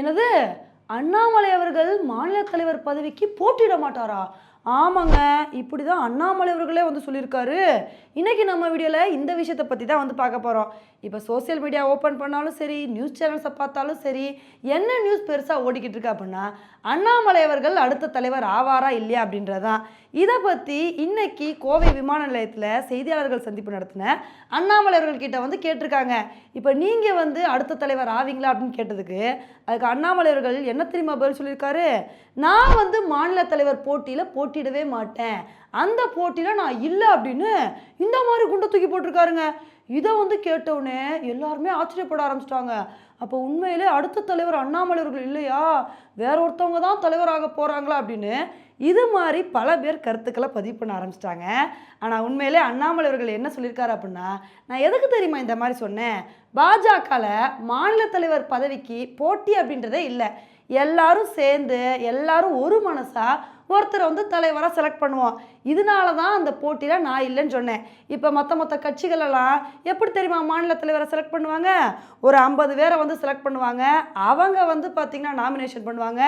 எனது அண்ணாமலை அவர்கள் மாநில தலைவர் பதவிக்கு போட்டியிட மாட்டாரா? ஆமாங்க இப்படி தான் அண்ணாமலை அவர்களே வந்து சொல்லியிருக்காரு. இன்றைக்கி நம்ம வீடியோவில் இந்த விஷயத்தை பற்றி தான் வந்து பார்க்க போகிறோம் இப்போ சோஷியல் மீடியா ஓப்பன் பண்ணாலும் சரி நியூஸ் சேனல்ஸை பார்த்தாலும் சரி என்ன நியூஸ் பெருசாக ஓடிக்கிட்டு இருக்கு அப்படின்னா அண்ணாமலை அவர்கள் அடுத்த தலைவர் ஆவாரா இல்லையா அப்படின்றதான் இதை பற்றி இன்னைக்கு கோவை விமான நிலையத்தில் செய்தியாளர்கள் சந்திப்பு நடத்தின அண்ணாமலை அவர்கள் வந்து கேட்டிருக்காங்க. இப்போ நீங்கள் வந்து அடுத்த தலைவர் ஆவீங்களா அப்படின்னு கேட்டதுக்கு அதுக்கு அண்ணாமலை அவர்கள் என்ன தெரியுமா பதில் சொல்லியிருக்காரு? நான் வந்து மாநில தலைவர் போட்டியில் போட்டியிடவே மாட்டேன். அந்த போட்டியில் நான் இல்லை அப்படின்னு இந்த மாதிரி குண்டை தூக்கி போட்டிருக்காருங்க. இதை வந்து கேட்டவுடனே எல்லாருமே ஆச்சரியப்பட ஆரம்பிச்சிட்டாங்க. அப்போ உண்மையிலே அடுத்த தலைவர் அண்ணாமலை அவர்கள் இல்லையா? வேற ஒருத்தவங்க தான் தலைவராக போகிறாங்களா அப்படின்னு இது மாதிரி பல பேர் கருத்துக்களை பதிவு பண்ண ஆரம்பிச்சிட்டாங்க. ஆனால் உண்மையிலே அண்ணாமலை அவர்கள் என்ன சொல்லியிருக்காரு அப்படின்னா நான் எதுக்கு தெரியுமா இந்த மாதிரி சொன்னேன்? பாஜகவில் மாநில தலைவர் பதவிக்கு போட்டி அப்படின்றதே இல்லை. எல்லாரும் சேர்ந்து எல்லாரும் ஒரு மனசாக ஒருத்தரை வந்து தலைவராக செலக்ட் பண்ணுவோம். இதனால தான் அந்த போட்டியில் நான் இல்லைன்னு சொன்னேன். இப்போ மற்ற மற்ற கட்சிகளெல்லாம் எப்படி தெரியுமா மாநில தலைவரை செலக்ட் பண்ணுவாங்க? ஒரு ஐம்பது பேரை வந்து செலக்ட் பண்ணுவாங்க. அவங்க வந்து பார்த்திங்கன்னா நாமினேஷன் பண்ணுவாங்க.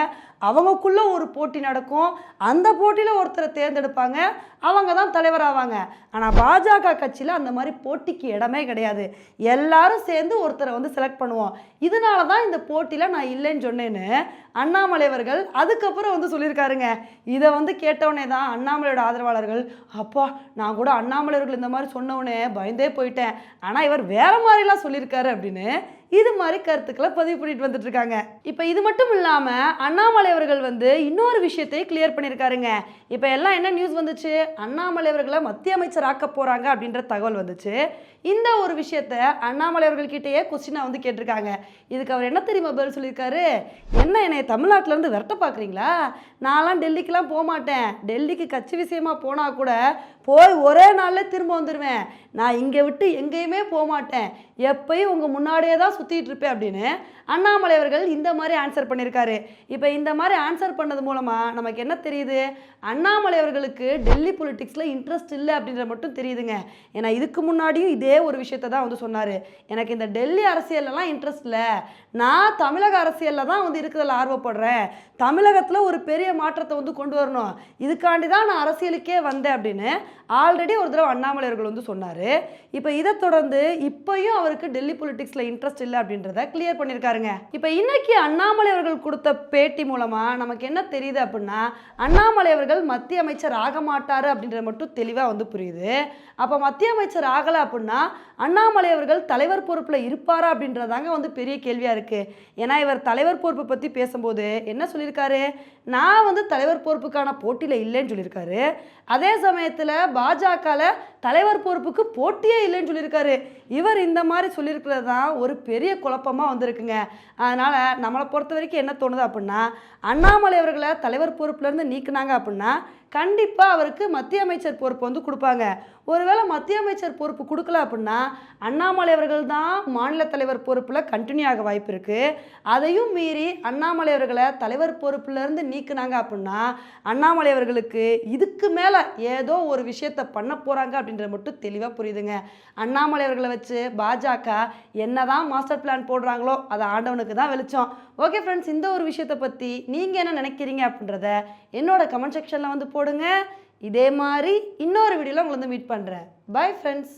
அவங்கக்குள்ளே ஒரு போட்டி நடக்கும். அந்த போட்டியில் ஒருத்தரை தேர்ந்தெடுப்பாங்க. அவங்க தான் தலைவராவாங்க. ஆனால் பாஜக கட்சியில் அந்த மாதிரி போட்டிக்கு இடமே கிடையாது. எல்லாரும் சேர்ந்து ஒருத்தரை வந்து செலக்ட் பண்ணுவோம். இதனால தான் இந்த போட்டியில் நான் இல்லைன்னு சொன்னேன்னு அண்ணாமலை அவர்கள் அதுக்கப்புறம் வந்து சொல்லியிருக்காருங்க. இதை வந்து கேட்டவுடனே தான் அண்ணாமலையோட ஆதரவாளர்கள் அப்பா நான் கூட அண்ணாமலை அவர்கள் இந்த மாதிரி சொன்னவுடனே பயந்தே போயிட்டேன். ஆனால் இவர் வேற மாதிரிலாம் சொல்லியிருக்காரு அப்படின்னு இது மாதிரி கருத்துக்களை பதிவு பண்ணிட்டு வந்துட்டு இருக்காங்க இப்போ இது மட்டும் இல்லாமல் அண்ணாமலை அவர்கள் வந்து இன்னொரு விஷயத்தை கிளியர் பண்ணியிருக்காருங்க இப்போ எல்லாம் என்ன நியூஸ் வந்துச்சு? அண்ணாமலை அவர்களை மத்திய அமைச்சர் ஆக்க போகிறாங்க அப்படின்ற தகவல் வந்துச்சு. இந்த ஒரு விஷயத்த அண்ணாமலை அவர்கள்கிட்டயே கொஸ்டினாக வந்து கேட்டிருக்காங்க. இதுக்கு அவர் என்ன தெரியுமா பதில் சொல்லியிருக்காரு? என்ன என்னை தமிழ்நாட்டிலேருந்து விரட்ட பார்க்குறீங்களா நான்லாம் டெல்லிக்கெலாம் போக மாட்டேன். டெல்லிக்கு கட்சி விஷயமா போனால் கூட போய் ஒரே நாளில் திரும்ப வந்துடுவேன் நான் இங்கே விட்டு எங்கேயுமே போக மாட்டேன். எப்பயும் உங்கள் முன்னாடியே தான் சுற்றிட்டு இருப்பேன் அப்படின்னு அண்ணாமலை அவர்கள் இந்த மாதிரி ஆன்சர் பண்ணியிருக்காரு. இப்போ இந்த மாதிரி ஆன்சர் பண்ணது மூலமாக நமக்கு என்ன தெரியுது? அண்ணாமலை அவர்களுக்கு டெல்லி பொலிட்டிக்ஸில் இன்ட்ரெஸ்ட் இல்லை அப்படின்ற மட்டும் தெரியுதுங்க. ஏன்னா இதுக்கு முன்னாடியும் இதே ஒரு விஷயத்தை தான் வந்து சொன்னார். எனக்கு இந்த டெல்லி அரசியலெல்லாம் இன்ட்ரெஸ்ட் இல்லை. நான் தமிழக அரசியலில் தான் வந்து இருக்கிறதுல ஆர்வப்படுறேன். தமிழகத்தில் ஒரு பெரிய மாற்றத்தை வந்து கொண்டு வரணும். இதுக்காண்டி தான் நான் அரசியலுக்கே வந்தேன் அப்படின்னு ஆல்ரெடி ஒரு தடவை அண்ணாமலை அவர்கள் வந்து சொன்னார். இப்போ இதை தொடர்ந்து இப்போயும் அவருக்கு டெல்லி பொலிட்டிக்ஸில் இன்ட்ரெஸ்ட் இல்லை அப்படின்றத கிளியர் பண்ணியிருக்காருங்க இப்போ இன்னைக்கு அண்ணாமலை அவர்கள் கொடுத்த பேட்டி மூலமாக நமக்கு என்ன தெரியுது அப்படின்னா அண்ணாமலை அவர்கள் மத்திய அமைச்சர் ஆக மாட்டார் அப்படின்றது மட்டும் தெளிவாக வந்து புரியுது. அப்போ மத்திய அமைச்சர் ஆகலை அப்படின்னா அண்ணாமலை அவர்கள் தலைவர் பொறுப்பில் இருப்பாரா அப்படின்றதாங்க வந்து பெரிய கேள்வியாக இருக்குது ஏன்னா இவர் தலைவர் பொறுப்பை பற்றி பேசும்போது என்ன சொல்லியிருக்காரு? நான் வந்து தலைவர் பொறுப்புக்கான போட்டியில் இல்லைன்னு சொல்லியிருக்காரு. அதே சமயத்தில் பாஜகவில் தலைவர் பொறுப்புக்கு போட்டியே இல்லைன்னு சொல்லியிருக்காரு. இவர் இந்த மாதிரி சொல்லியிருக்கிறது தான் ஒரு பெரிய பெரிய குழப்பமாக வந்திருக்குங்க. அதனால் நம்மளை பொறுத்த வரைக்கும் என்ன தோணுது அப்படின்னா அண்ணாமலை அவர்களை தலைவர் பொறுப்புலேருந்து நீக்குனாங்க அப்படின்னா கண்டிப்பாக அவருக்கு மத்திய அமைச்சர் பொறுப்பு வந்து கொடுப்பாங்க. ஒருவேளை மத்திய அமைச்சர் பொறுப்பு கொடுக்கல அப்படின்னா அண்ணாமலை அவர்கள் தான் மாநில தலைவர் பொறுப்பில் கண்டினியூ ஆக வாய்ப்பு இருக்குது அதையும் மீறி அண்ணாமலை அவர்களை தலைவர் பொறுப்புலேருந்து நீக்குனாங்க அப்படின்னா அண்ணாமலை அவர்களுக்கு இதுக்கு மேலே ஏதோ ஒரு விஷயத்தை பண்ண போகிறாங்க அப்படின்றது மட்டும் தெளிவாக புரியுதுங்க. அண்ணாமலை அவர்களை வச்சு பாஜக என்னதான் மாஸ்டர் பிளான் போடுறாங்களோ அது ஆண்டவனுக்கு தான் வெளிச்சம். ஓகே ஃப்ரெண்ட்ஸ் இந்த ஒரு விஷயத்தை பற்றி நீங்கள் என்ன நினைக்கிறீங்க அப்படின்றத என்னோட கமெண்ட் செக்ஷனில் வந்து போடுங்க. இதே மாதிரி இன்னொரு வீடியோவில் உங்களை வந்து மீட் பண்ணுறேன் பை ஃப்ரெண்ட்ஸ்